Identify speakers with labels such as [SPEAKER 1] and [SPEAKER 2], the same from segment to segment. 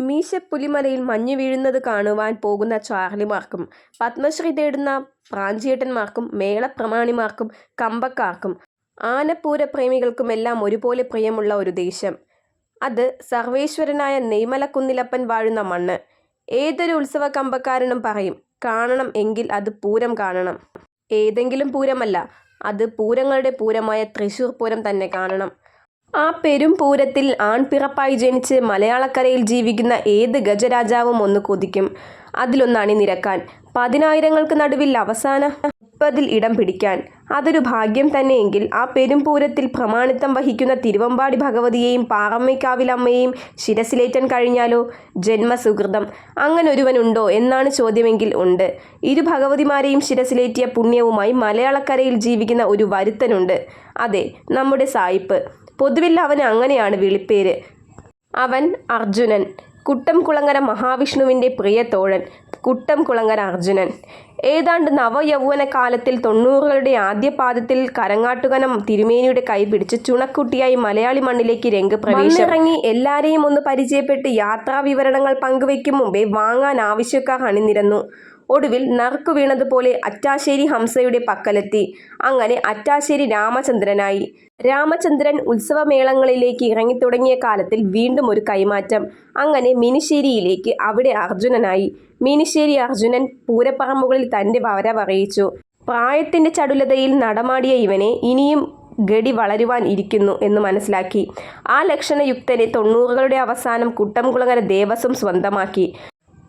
[SPEAKER 1] മീശപ്പുലിമലയിൽ മഞ്ഞു വീഴുന്നത് കാണുവാൻ പോകുന്ന ചാർലിമാർക്കും പത്മശ്രീ തേടുന്ന പ്രാഞ്ചിയേട്ടന്മാർക്കും മേളപ്രമാണിമാർക്കും കമ്പക്കാർക്കും ആനപ്പൂരപ്രേമികൾക്കുമെല്ലാം ഒരുപോലെ പ്രിയമുള്ള ഒരു ദേശം. അത് സർവേശ്വരനായ നെയ്മലക്കുന്നിലപ്പൻ വാഴുന്ന മണ്ണ്. ഏതൊരു ഉത്സവ കമ്പക്കാരനും പറയും കാണണം എങ്കിൽ അത് പൂരം കാണണം. ഏതെങ്കിലും പൂരമല്ല, അത് പൂരങ്ങളുടെ പൂരമായ തൃശ്ശൂർ പൂരം തന്നെ കാണണം. ആ പെരുംപൂരത്തിൽ ആൺപിറപ്പായി ജനിച്ച് മലയാളക്കരയിൽ ജീവിക്കുന്ന ഏത് ഗജരാജാവും ഒന്ന് കൊതിക്കും അതിലൊന്നാണ് നിരക്കാൻ പതിനായിരങ്ങൾക്ക് നടുവിൽ അവസാന മുപ്പതിൽ ഇടം പിടിക്കാൻ. അതൊരു ഭാഗ്യം തന്നെയെങ്കിൽ ആ പെരുംപൂരത്തിൽ പ്രമാണിത്വം വഹിക്കുന്ന തിരുവമ്പാടി ഭഗവതിയെയും പാറമ്മയ്ക്കാവിലമ്മയെയും ശിരസിലേറ്റാൻ കഴിഞ്ഞാലോ? ജന്മസുഹൃതം അങ്ങനൊരുവനുണ്ടോ എന്നാണ് ചോദ്യമെങ്കിൽ ഉണ്ട്. ഇരു ഭഗവതിമാരെയും ശിരസിലേറ്റിയ പുണ്യവുമായി മലയാളക്കരയിൽ ജീവിക്കുന്ന ഒരു വരുത്തനുണ്ട്. അതെ, നമ്മുടെ സായിപ്പ്. പൊതുവിൽ അവന് അങ്ങനെയാണ് വിളിപ്പേര്. അവൻ അർജുനൻ. കുട്ടംകുളങ്ങര മഹാവിഷ്ണുവിന്റെ പ്രിയത്തോഴൻ കുട്ടംകുളങ്ങര അർജുനൻ. ഏതാണ്ട് നവയൗവന കാലത്തിൽ തൊണ്ണൂറുകളുടെ ആദ്യപാദത്തിൽ കരങ്ങാട്ടുകനം തിരുമേനിയുടെ കൈ കൈപിടിച്ച് ചുണക്കുട്ടിയായി മലയാളി മണ്ണിലേക്ക് രംഗപ്രവേശം. പ്രവേശിറങ്ങി എല്ലാരെയും ഒന്ന് പരിചയപ്പെട്ട് യാത്രാവിവരണങ്ങൾ പങ്കുവയ്ക്കും മുമ്പേ വാങ്ങാൻ ആവശ്യക്കാർ അണിനിരന്നു. ഒടുവിൽ നറുക്കു വീണതുപോലെ അറ്റാശ്ശേരി ഹംസയുടെ പക്കലെത്തി. അങ്ങനെ അറ്റാശ്ശേരി രാമചന്ദ്രനായി. രാമചന്ദ്രൻ ഉത്സവമേളങ്ങളിലേക്ക് ഇറങ്ങിത്തുടങ്ങിയ കാലത്തിൽ വീണ്ടും ഒരു കൈമാറ്റം. അങ്ങനെ മിനിശ്ശേരിയിലേക്ക്. അവിടെ അർജുനനായി. മിനിശ്ശേരി അർജുനൻ പൂരപ്പറമ്പുകളിൽ തന്റെ വരവറിയിച്ചു. പ്രായത്തിന്റെ ചടുലതയിൽ നടമാടിയ ഇവനെ ഇനിയും ഗടി വളരുവാൻ ഇരിക്കുന്നു എന്ന് മനസ്സിലാക്കി. ആ ലക്ഷണയുക്തനെ തൊണ്ണൂറുകളുടെ അവസാനം കുട്ടംകുളങ്ങര ദേവസ്വം സ്വന്തമാക്കി.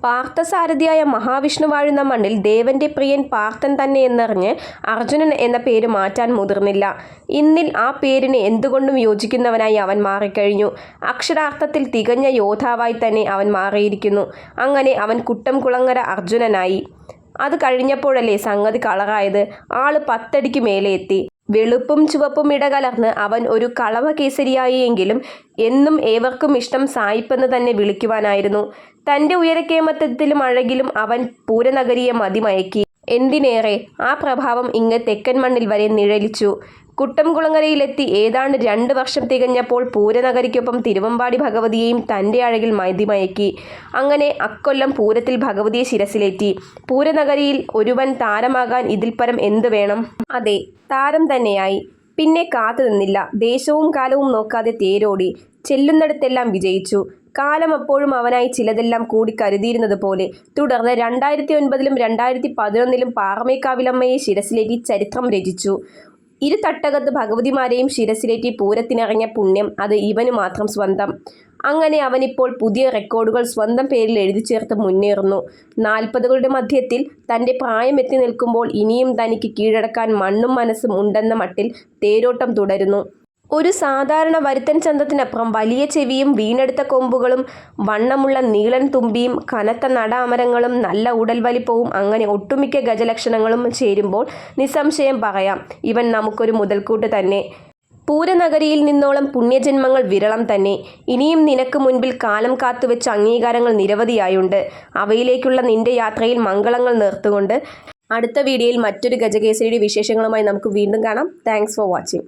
[SPEAKER 1] പാർത്ഥസാരഥിയായ മഹാവിഷ്ണു വാഴുന്ന മണ്ണിൽ ദേവന്റെ പ്രിയൻ പാർത്ഥൻ തന്നെ എന്നറിഞ്ഞ് അർജുനൻ എന്ന പേര് മാറ്റാൻ മുതിർന്നില്ല. ഇന്നിൽ ആ പേരിന് എന്തുകൊണ്ടും യോജിക്കുന്നവനായി അവൻ മാറിക്കഴിഞ്ഞു. അക്ഷരാർത്ഥത്തിൽ തികഞ്ഞ യോദ്ധാവായി തന്നെ അവൻ മാറിയിരിക്കുന്നു. അങ്ങനെ അവൻ കുട്ടം കുളങ്ങര അർജുനനായി. അത് കഴിഞ്ഞപ്പോഴല്ലേ സംഗതി കളറായത്. ആൾ പത്തടിക്ക് മേലെ എത്തി. വെളുപ്പും ചുവപ്പും ഇടകലർന്ന് അവൻ ഒരു കളഭകേസരിയായി എങ്കിലും എന്നും ഏവർക്കും ഇഷ്ടം സായിപ്പെന്ന് തന്നെ വിളിക്കുവാനായിരുന്നു. തന്റെ ഉയരക്കേമത്തത്തിലും അഴകിലും അവൻ പൂരനഗരിയെ മതിമയക്കി. എന്തിനേറെ, ആ പ്രഭാവം ഇങ്ങ് തെക്കൻ മണ്ണിൽ വരെ നിഴലിച്ചു. കുട്ടംകുളങ്ങരയിലെത്തി ഏതാണ്ട് രണ്ട് വർഷം തികഞ്ഞപ്പോൾ പൂരനഗരിക്കൊപ്പം തിരുവമ്പാടി ഭഗവതിയെയും തന്റെ അഴകിൽ മതിമയക്കി. അങ്ങനെ അക്കൊല്ലം പൂരത്തിൽ ഭഗവതിയെ ശിരസിലേറ്റി. പൂരനഗരിയിൽ ഒരുവൻ താരമാകാൻ പരം എന്തു വേണം. അതെ, താരം തന്നെയായി. പിന്നെ കാത്തു നിന്നില്ല ദേശവും കാലവും നോക്കാതെ തേരോടി. ചെല്ലുന്നിടത്തെല്ലാം വിജയിച്ചു. കാലം അപ്പോഴും അവനായി ചിലതെല്ലാം കൂടി കരുതിയിരുന്നത് പോലെ തുടർന്ന് രണ്ടായിരത്തി ഒൻപതിലും രണ്ടായിരത്തി പതിനൊന്നിലും പാറമേക്കാവിലമ്മയെ ശിരസിലേറ്റി ചരിത്രം രചിച്ചു. ഇരു തട്ടകത്ത് ഭഗവതിമാരെയും ശിരസിലേറ്റി പൂരത്തിനിറങ്ങിയ പുണ്യം അത് ഇവന് മാത്രം സ്വന്തം. അങ്ങനെ അവനിപ്പോൾ പുതിയ റെക്കോർഡുകൾ സ്വന്തം പേരിൽ എഴുതി ചേർത്ത് മുന്നേറുന്നു. നാൽപ്പതുകളുടെ മധ്യത്തിൽ തന്റെ പ്രായം എത്തി നിൽക്കുമ്പോൾ ഇനിയും തനിക്ക് കീഴടക്കാൻ മണ്ണും മനസ്സും ഉണ്ടെന്ന മട്ടിൽ തേരോട്ടം തുടരുന്നു. ഒരു സാധാരണ വരുത്തൻ ചന്തത്തിനപ്പുറം വലിയ ചെവിയും വീണെടുത്ത കൊമ്പുകളും വണ്ണമുള്ള നീളൻ തുമ്പിയും കനത്ത നടാമരങ്ങളും നല്ല ഉടൽ വലിപ്പവും അങ്ങനെ ഒട്ടുമിക്ക ഗജലക്ഷണങ്ങളും ചേരുമ്പോൾ നിസ്സംശയം പറയാം ഇവൻ നമുക്കൊരു മുതൽക്കൂട്ട് തന്നെ. പൂരനഗരിയിൽ നിന്നോളം പുണ്യജന്മങ്ങൾ വിരളം തന്നെ. ഇനിയും നിനക്ക് മുൻപിൽ കാലം കാത്തുവെച്ച അംഗീകാരങ്ങൾ നിരവധിയായുണ്ട്. അവയിലേക്കുള്ള നിന്റെ യാത്രയിൽ മംഗളങ്ങൾ നിർത്തുകൊണ്ട് അടുത്ത വീഡിയോയിൽ മറ്റൊരു ഗജകേസരിയുടെ വിശേഷങ്ങളുമായി നമുക്ക് വീണ്ടും കാണാം. Thanks for watching.